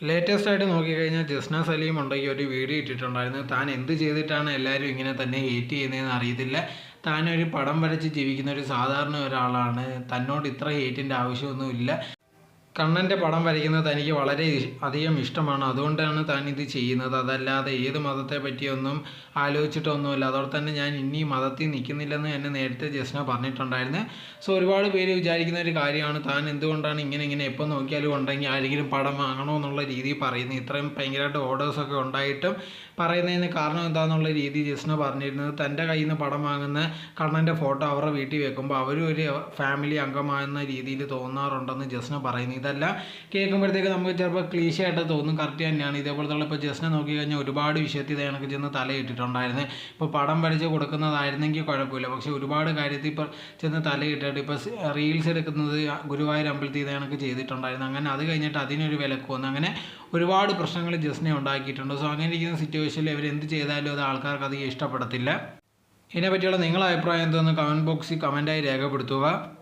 Latest ആയിട്ട് നോക്കിക്കഴിഞ്ഞാൽ ജസ്ന സലീം ഉണ്ടെങ്കിൽ ഒരു വീഡിയോ ഇട്ടിട്ടുണ്ടായിരുന്നു. താൻ എന്ത് ചെയ്തിട്ടാണ് എല്ലാവരും ഇങ്ങനെ തന്നെ ഹേറ്റ് ചെയ്യുന്നതെന്ന് അറിയത്തില്ല. താനൊരു പടം വരച്ച് ജീവിക്കുന്ന ഒരു സാധാരണ ഒരാളാണ്. തന്നോട് ഇത്ര ഹേറ്റിന്റെ ആവശ്യമൊന്നുമില്ല. കണ്ണന്റെ പടം വരയ്ക്കുന്നത് തനിക്ക് വളരെ അധികം ഇഷ്ടമാണ്. അതുകൊണ്ടാണ് താൻ ഇത് ചെയ്യുന്നത്. അതല്ലാതെ ഏത് മതത്തെ പറ്റിയൊന്നും ആലോചിച്ചിട്ടൊന്നുമില്ല. അതോടെ തന്നെ ഞാൻ ഇനി മതത്തിൽ നിൽക്കുന്നില്ലെന്ന് എന്നെ നേരത്തെ ജസ്ന പറഞ്ഞിട്ടുണ്ടായിരുന്നു. സോ ഒരുപാട് പേര് വിചാരിക്കുന്ന ഒരു കാര്യമാണ്. താൻ എന്തുകൊണ്ടാണ് ഇങ്ങനെ ഇങ്ങനെ എപ്പോൾ നോക്കിയാലും ഉണ്ടെങ്കിൽ ആരെങ്കിലും പടം വാങ്ങണോ എന്നുള്ള രീതിയിൽ പറയുന്നത്. ഇത്രയും ഭയങ്കരമായിട്ട് ഓർഡേഴ്സൊക്കെ ഉണ്ടായിട്ടും പറയുന്നതിന് കാരണം എന്താണെന്നുള്ള രീതി ജസ്ന പറഞ്ഞിരുന്നത്. തന്റെ കയ്യിൽ നിന്ന് പടം വാങ്ങുന്ന കണ്ണന്റെ ഫോട്ടോ അവരുടെ വീട്ടിൽ വെക്കുമ്പോൾ അവരും ഒരു ഫാമിലി അംഗമാകുന്ന രീതിയിൽ തോന്നാറുണ്ടെന്ന് ജസ്ന പറയുന്നു ഇതെല്ലാം. കേൾക്കുമ്പോഴത്തേക്ക് നമുക്ക് ചിലപ്പോൾ ക്ലീശ ആയിട്ട് തോന്നും. കറക്റ്റ് തന്നെയാണ്. ഇതേപോലത്തുള്ള ഇപ്പോൾ ജസ്റ്റിനെ നോക്കി കഴിഞ്ഞാൽ ഒരുപാട് വിഷയത്തിൽ കണക്ക് ചെന്ന് തലയിട്ടിട്ടുണ്ടായിരുന്നു. ഇപ്പോൾ പടം വരച്ച് കൊടുക്കുന്നതായിരുന്നെങ്കിൽ കുഴപ്പമില്ല. പക്ഷേ ഒരുപാട് കാര്യത്തിൽ ഇപ്പോൾ ചെന്ന് തലയിട്ടിട്ട് ഇപ്പോൾ റീൽസ് എടുക്കുന്നത് ഗുരുവായൂർ അമ്പലത്തിൽ കണക്ക് ചെയ്തിട്ടുണ്ടായിരുന്നു. അങ്ങനെ അത് കഴിഞ്ഞിട്ട് അതിനൊരു വിലക്ക് വന്നു. അങ്ങനെ ഒരുപാട് പ്രശ്നങ്ങൾ ജസ്റ്റിനെ ഉണ്ടാക്കിയിട്ടുണ്ട്. സോ അങ്ങനെ ഇരിക്കുന്ന സിറ്റുവേഷനിൽ ഇവരെന്ത് ചെയ്താലും അത് ആൾക്കാർക്ക് അധികം ഇഷ്ടപ്പെടത്തില്ല. ഇതിനെപ്പറ്റിയുള്ള നിങ്ങളുടെ അഭിപ്രായം എന്തോന്ന് കമന്റ് ബോക്സിൽ കമന്റായി രേഖപ്പെടുത്തുക.